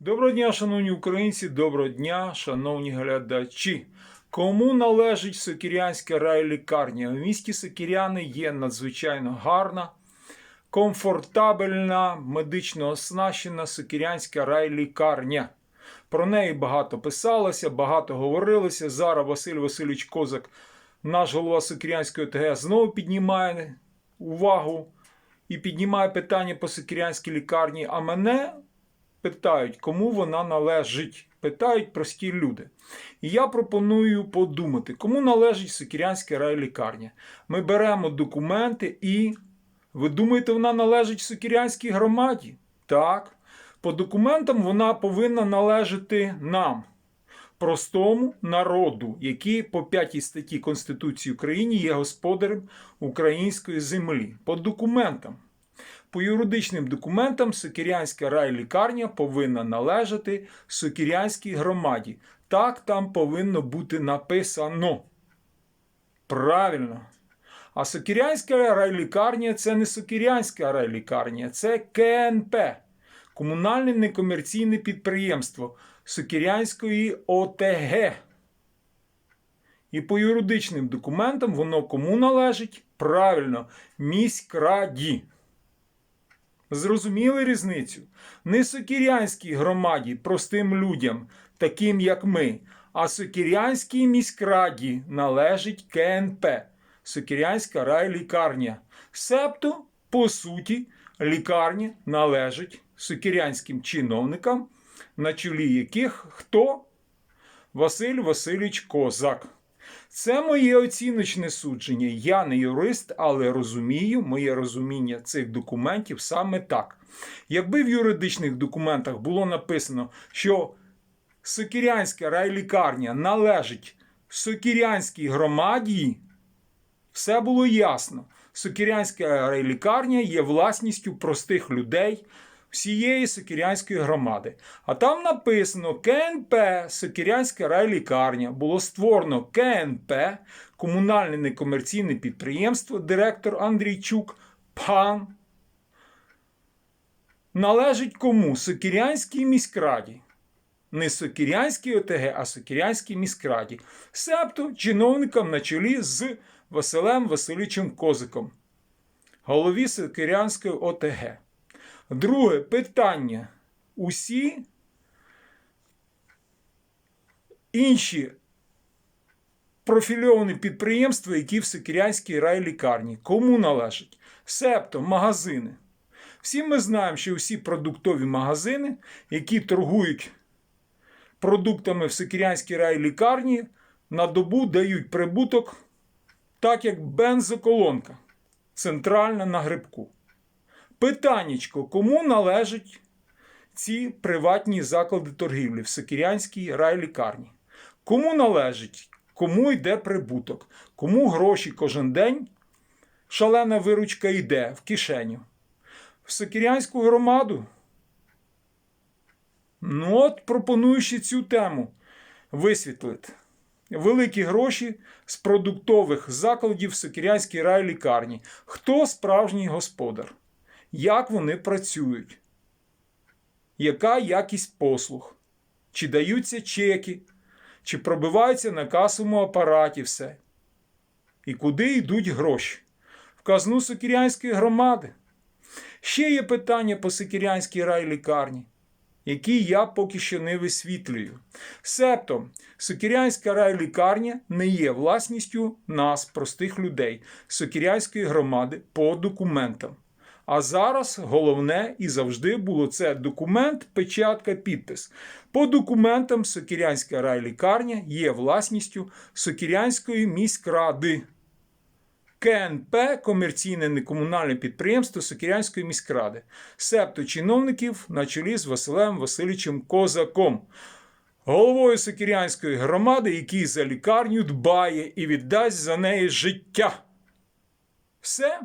Доброго дня, шановні українці, доброго дня, шановні глядачі. Кому належить Сокірянська райлікарня? У місті Сокіряни є надзвичайно гарна, комфортабельна, медично оснащена Сокірянська райлікарня. Про неї багато писалося, багато говорилося. Зараз Василь Васильович Козак, наш голова Сокірянської ОТГ, знову піднімає увагу і піднімає питання по Сокірянській лікарні. А мене питають, кому вона належить. Питають прості люди. І я пропоную подумати, кому належить Сокірянська райлікарня. Ми беремо документи і. Ви думаєте, вона належить Сокірянській громаді? Так. По документам вона повинна належати нам, простому народу, який по 5 статті Конституції України є господарем української землі. По документам. По юридичним документам Сокірянська райлікарня повинна належати Сокірянській громаді. Так там повинно бути написано. Правильно. А Сокірянська райлікарня це не Сокірянська райлікарня, це КНП комунальне некомерційне підприємство Сокірянської ОТГ. І по юридичним документам воно кому належить? Правильно, міськраді. Зрозуміли різницю? Не Сокірянській громаді, простим людям, таким як ми, а Сокірянській міськраді належить КНП Сокірянська райлікарня. Себто, по суті, лікарня належить сокірянським чиновникам, на чолі яких хто? Василь Васильович Козак. Це моє оціночне судження. Я не юрист, але розумію моє розуміння цих документів саме так. Якби в юридичних документах було написано, що Сокірянська райлікарня належить Сокірянській громаді, все було ясно. Сокірянська райлікарня є власністю простих людей всієї Сокірянської громади. А там написано КНП Сокірянська райлікарня. Було створено КНП, комунальне некомерційне підприємство, директор Андрійчук, пан. Належить кому? Сокірянській міськраді. Не Сокірянській ОТГ, а Сокірянській міськраді. Себто чиновникам на чолі з Василем Васильовичем Козиком, голові Сокирянської ОТГ. Друге питання. Усі інші профільовані підприємства, які в Сокирянській райлікарні, кому належать? Себто магазини. Всі ми знаємо, що всі продуктові магазини, які торгують продуктами в Сокирянській райлікарні, на добу дають прибуток так як бензоколонка центральна на грибку. Питаннячко, кому належать ці приватні заклади торгівлі в Сокірянській райлікарні? Кому належить, кому йде прибуток, кому гроші кожен день шалена виручка йде в кишеню? В Сокірянську громаду? Ну от пропоную ще цю тему висвітлити великі гроші з продуктових закладів в Сокірянській райлікарні. Хто справжній господар? Як вони працюють? Яка якість послуг? Чи даються чеки, чи пробиваються на касовому апараті все? І куди йдуть гроші? В казну Сокірянської громади. Ще є питання по Сокірянській райлікарні які я поки що не висвітлюю. Себто, Сокірянська райлікарня не є власністю нас, простих людей, Сокірянської громади по документам. А зараз головне і завжди було це документ, печатка, підпис. По документам Сокірянська райлікарня є власністю Сокірянської міськради. КНП комерційне некомунальне підприємство Сокірянської міськради, септо чиновників на чолі з Василем Васильовичем Козаком, головою Сокірянської громади, який за лікарню дбає і віддасть за неї життя. Все.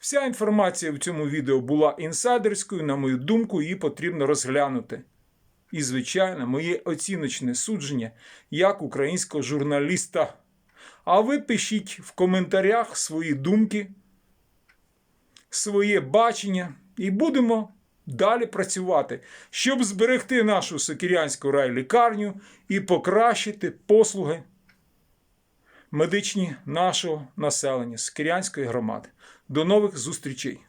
Вся інформація в цьому відео була інсайдерською, на мою думку, її потрібно розглянути. І, звичайно, моє оціночне судження як українського журналіста. А ви пишіть в коментарях свої думки, своє бачення, і будемо далі працювати, щоб зберегти нашу Сокирянську райлікарню і покращити послуги медичні нашого населення з Кирянської громади. До нових зустрічей!